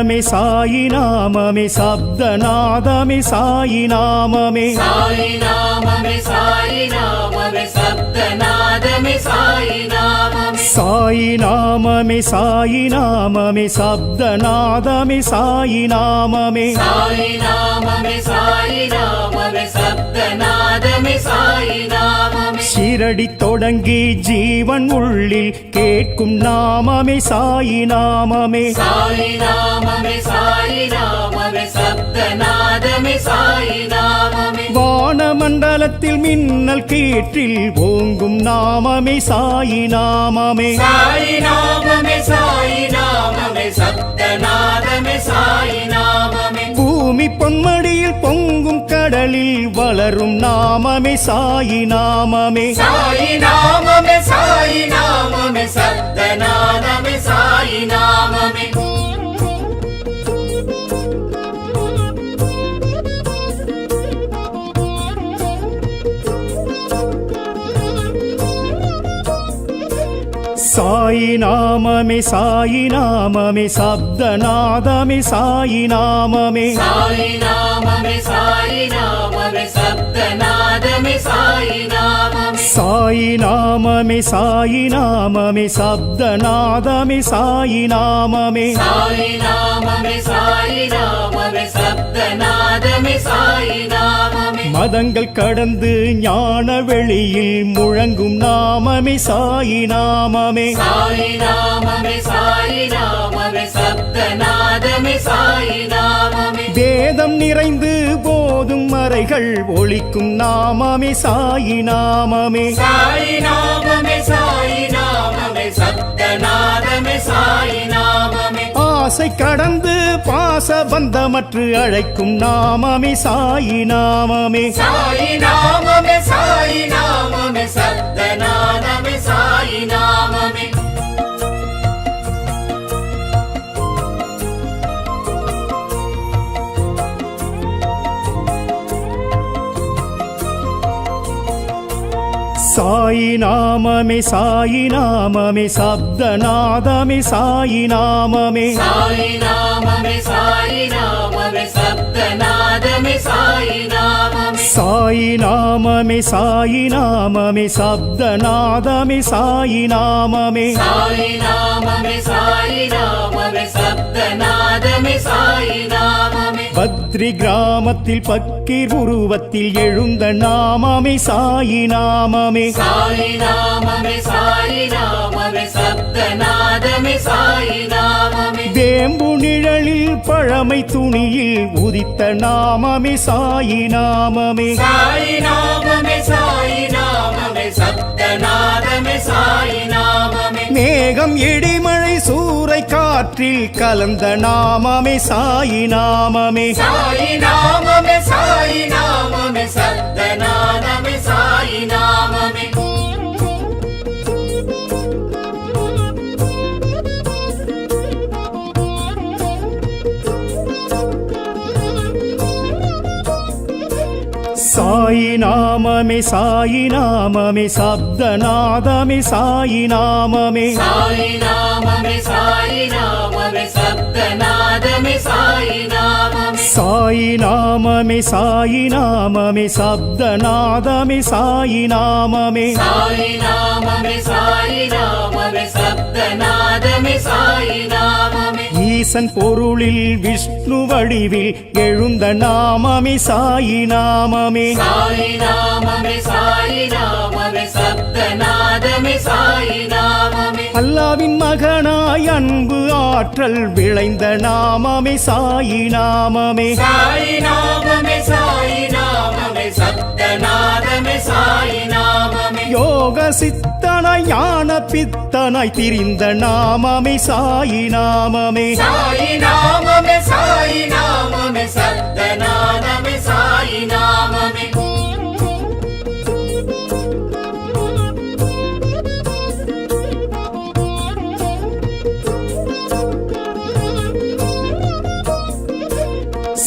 நாமமே சாயி நாமமே சப்தநாதமே சாயி நாமமே. சாயி நாமமே சாயி நாமமே சப்தநாதமே சாயி நாமமே. சாயி நாமமே சாயி நாமமே சப்தநாதமே சாயி நாமமே. சாயி நாமமே சாயி நாமமே சப்தநாதமே சாயி நாமமே சிரடி தொடங்கி ஜீவன் உள்ளில் கேட்கும் நாமமே சாயி நாமமே. சாயி நாமமே சாயி நாமமே சப்தநாதமே சாயி நாமமே. வானமண்டலத்தில் மின்னல் கீற்றில் ஓங்கும் நாமமே சாயி நாமமே. சாயி நாமமே சாயி நாமமே சப்தநாதமே சாயி கடலில் நாமமே சாயி நாமமே. சாயி நாமமே சாயி நாமமே சப்தநாதமே சாயி நாமமே. சாயி நாமமே சாயி நாமமே சப்தநாதமே சாயி நாமமே சாயி நாமமே சாயி நாமமே சப்தநாதமே சாயி நாமமே சாயி நாமமே சாயி நாமமே சப்தநாதமே சாயி நாமமே சாயி நாமமே சாயி நாமமே சப்தநாதமே சாயி நாமமே மதங்கள் கடந்து ஞான வெளியில் முழங்கும் நாமமே. சாயி நாமமே. சாயி நாமமே சாயி நாமமே. சப்தநாதமே சாயி நாமமே. வேதம் நிறைந்து போதும் மறைகள் ஒழிக்கும் நாமமே. சாயி நாமமே. சாயி நாமமே சாயி நாமமே. ஆசை கடந்து பாச பந்தமற்று அழைக்கும் நாமமே சாயி நாமமே. சாயி நாமமே சாயி நாமமே சப்தநாதமே சாயி நாமமே. சாயி நாமமே சாயி நாமமே சப்தநாதமே சாயி நாமமே. சாயி நாமமே சாயி நாமமே சப்தநாதமே சாயி நாமமே. சாயி நாமமே சாயி நாமமே சப்தநாதமே சாயி நாமமே. சாயி நாமமே சாயி நாமமே சப்தநாதமே சாயி நாமமே பத்ரி கிராமத்தில் பக்கீர் உருவத்தில் எழுந்த நாமமே சாயி நாமமே. சாயி நாமமே சாயி நாமமே சப்தநாதமே சாயி நாமமே. வேம்பு நிழலில் பழமை துணியில் உதித்த நாமமே சாயி நாமமே. சாயி நாமமே சாயி நாமமே நாமமே மேகம் இடிமழை சூறை காற்றில் கலந்த நாமமே சாயி நாமமே. சாயி நாமமே சாயி நாமமே சப்தநாதமே நாமமே சாயி நாமமே சப்தநாதமே சாயி நாமமே. சாயி நாமமே சாயி நாமமே சப்தநாதமே சாயி நாமமே. சாயி நாமமே சாயி நாமமே சப்தநாதமே சாயி நாமமே. சாயி நாமமே சாயி நாமமே சப்தநாதமே சாயி நாமமே ஈசன் பொருளில் விஷ்ணு வடிவில் எழுந்த நாமமே சாயி நாமமே. சாயி நாமமே சாயி நாமமே சப்தநாதமே சாயி நாமமே. அல்லாவின் மகனாய் அன்பு ஆற்றல் விளைந்த நாமமே சாயி நாமமே. சாயி நாமமே சாயி சித்தனாய் ஞான பித்தனாய் திரிந்த நாமமே சாயி நாமமே. சாயி நாமமே சாயி நாமமே சப்தநாதமே சாயி நாமமே.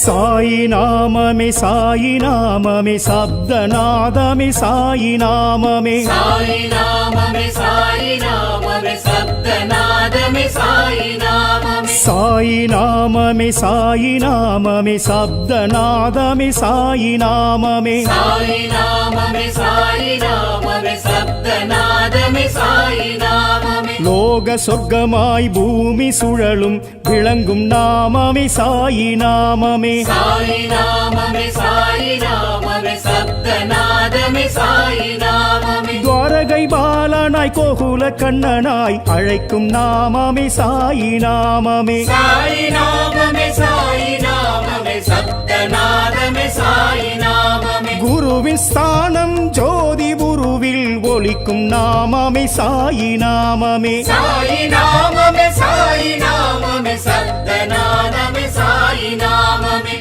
சாயி நாமமே சாயி நாமமே சப்தநாதமே சாயி நாமமே சாயி நாமமே சாயி நாமமே சப்தநாதமே சாயி நாமமே சாயி நாமமே சாயி நாமமே சப்தநாதமே சாயி நாமமே சாயி நாமமே சாயி நாமமே சப்தநாதமே சாயி நாமமே லோக சொர்க்கமாய் பூமி சுழலும் விளங்கும் நாமமே சாயி நாமமே. சாயி நாமமே சாயி நாமமே சப்தநாதமே சாயி நாமமே. துவாரகை பாலனாய் கோகுல கண்ணனாய் அழைக்கும் நாமமே சாயி நாமமே. சாயி நாமமே சாயி நாமமே சப்தநாதமே சாயி நாமமே. குருவின் ஸ்தானம் ஜோதி ஒலிக்கும் நாமமே சாயி நாமமே. சாயி நாமமே சாயி நாமமே சப்தநாதமே சாயி நாமமே.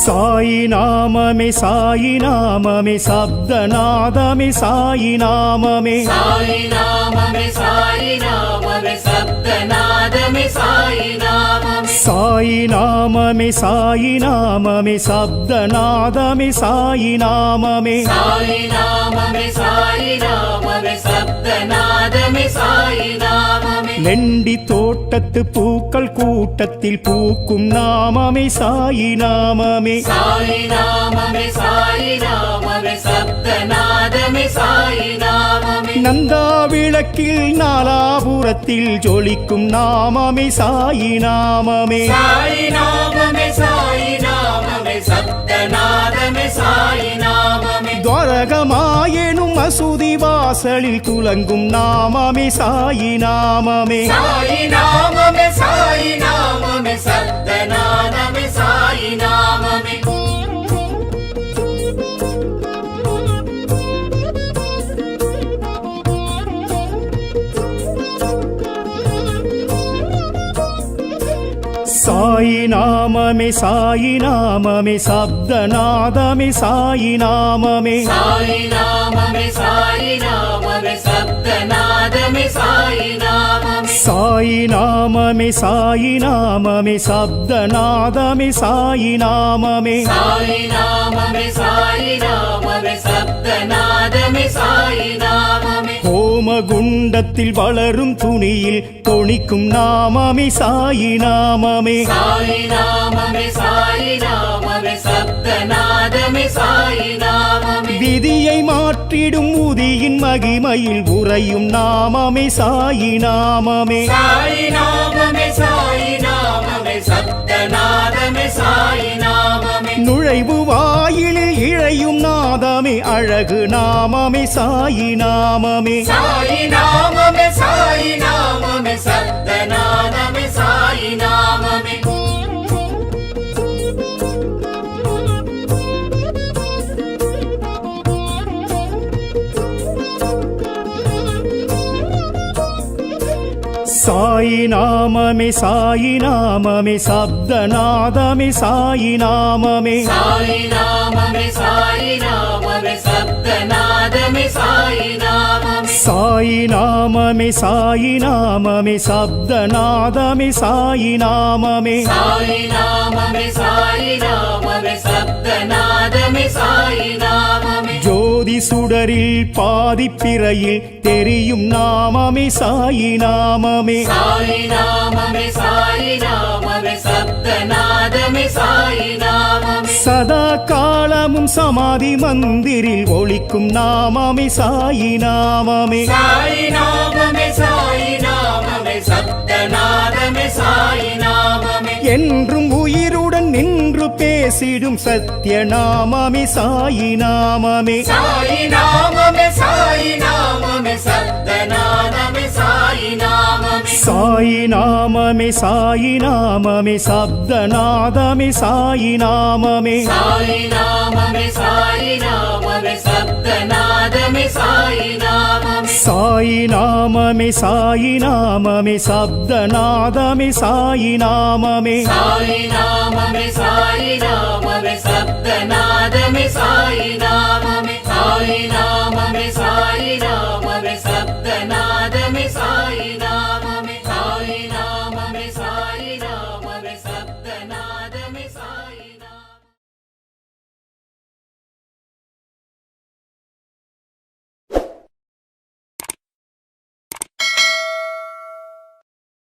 சாயி நாமமே சாயி நாமமே சப்தநாதமே சாயி நாமமே. சாயி நாமமே சாயி நாமமே சாயி நாமமே. சாயி நாமமே சாயி நாமமே சப்தநாதமே சாயி நாமமே. சாயி நாமமே சாயி நாமமே சப்தநாதமே சாயி நாமமே. லெண்டி தோட்டத்து பூக்கள் கூட்டத்தில் பூக்கும் நாமமே சாயி நாமமே. சாயி நாமமே சாயி நாமமே சப்தநாதமே சாயி நாமமே. நந்தா விளக்கில் நாலாபுரத்தில் ஜொலிக்கும் நாமமே சாயி நாமமே. சாயி நாமமே சாயி நாமமே சப்தநாதமே சாயி நாமமே. துவரகமாயெனும் மசூதி வாசலில் துலங்கும் நாமமே சாயி நாமமே. சாயி நாமமே நாமமே சாயி நாமமே சப்தநாதமே சாயி நாமமே. சாயி நாமமே சாயி நாமமே சப்தநாதமே சாயி நாமமே. சாயி நாமமே சாயி நாமமே சப்தநாதமே சாயி நாமமே. சாயி நாமமே சாயி நாமமே சப்தநாதமே சாயி நாமமே ஹோமகுண்டத்தில் வளரும் துணியில் தொணிக்கும் நாமமே சாயி நாமமே. சாயி நாமமே சாயி நாமமே சப்தநாதமே சாயி நாமமே. விதியை மாற்றிடும் உதியின் மகிமையில் உறையும் நாமமே சாயி நாமமே. சாயி நாமமே சாயி நாமமே சப்தநாதமே சாயி நாமமே. நுழைவு வாயிலில் இழையும் நாதமே அழகு நாமமே சாயி நாமமே. சாயி நாமமே சாயி நாமமே சப்தநாதமே சாயி நாமமே. சாயி நாமமே சாயி நாமமே சப்தநாதமே சாயி நாமமே. சாயி நாமமே சாயி நாமமே. நாமமே சாயி நாமமே சப்த நாதமே சாயி நாமமே. சாயி நாமமே சாயி நாமமே சப்த நாதமே சாயி நாமமே ஜோதி சுடரில் பாதி பிறையில் தெரியும் நாமமே சாயி நாமமே. சாயி நாமமே சாயி நாமமே சப்தநாதமே சாயி நாமமே. சதா காலமும் சமாதி மந்திரில் ஒலிக்கும் நாமமே சாயி நாமமே. சாயி நாமமே சாயி நாமமே சப்தநாதமே சாயி நாமமே பேசிடும் சத்திய நாமமே சாயி நாமமே. சாயி நாமமே சாயி நாமமே சப்தநாதமே சாயி நாமமே. சாயி நாமமே சாயி நாமமே சப்தநாதமே சாயி நாமமே. சாயி நாமமே சாயி நாமமே. சாயி நாமமே சப்தநாதமே சாயி நாமமே. சாயி நாமமே சாயி நாமமே சப்தநாதமே சாயி நாமமே. சாயி நாமமே சாயி நாமமே